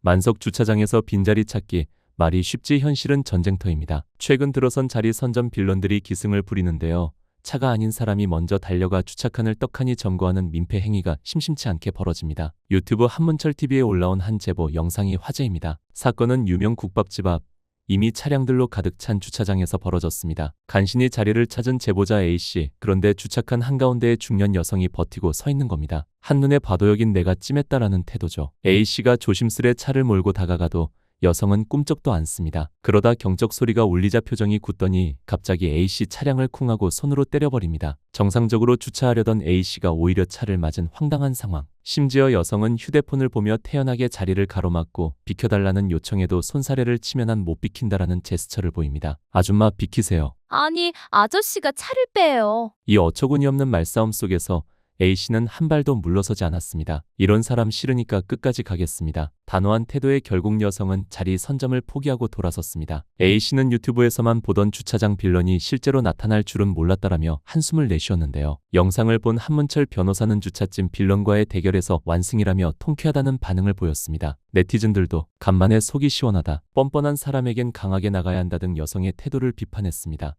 만석 주차장에서 빈자리 찾기 말이 쉽지 현실은 전쟁터입니다. 최근 들어선 자리 선점 빌런들이 기승을 부리는데요. 차가 아닌 사람이 먼저 달려가 주차칸을 떡하니 점거하는 민폐 행위가 심심치 않게 벌어집니다. 유튜브 한문철 TV에 올라온 한 제보 영상이 화제입니다. 사건은 유명 국밥집 앞 이미 차량들로 가득 찬 주차장에서 벌어졌습니다. 간신히 자리를 찾은 제보자 A씨. 그런데 주차칸 한가운데에 중년 여성이 버티고 서 있는 겁니다. 한눈에 봐도 여긴 내가 찜했다라는 태도죠. A씨가 조심스레 차를 몰고 다가가도 여성은 꿈쩍도 않습니다. 그러다 경적 소리가 울리자 표정이 굳더니 갑자기 A씨 차량을 쿵하고 손으로 때려버립니다. 정상적으로 주차하려던 A씨가 오히려 차를 맞은 황당한 상황. 심지어 여성은 휴대폰을 보며 태연하게 자리를 가로막고 비켜달라는 요청에도 손사래를 치면 못 비킨다라는 제스처를 보입니다. 아줌마 비키세요. 아니, 아저씨가 차를 빼요. 이 어처구니없는 말싸움 속에서 A씨는 한 발도 물러서지 않았습니다. 이런 사람 싫으니까 끝까지 가겠습니다. 단호한 태도의 결국 여성은 자리 선점을 포기하고 돌아섰습니다. A씨는 유튜브에서만 보던 주차장 빌런이 실제로 나타날 줄은 몰랐다라며 한숨을 내쉬었는데요. 영상을 본 한문철 변호사는 주차짐 빌런과의 대결에서 완승이라며 통쾌하다는 반응을 보였습니다. 네티즌들도 간만에 속이 시원하다. 뻔뻔한 사람에겐 강하게 나가야 한다 등 여성의 태도를 비판했습니다.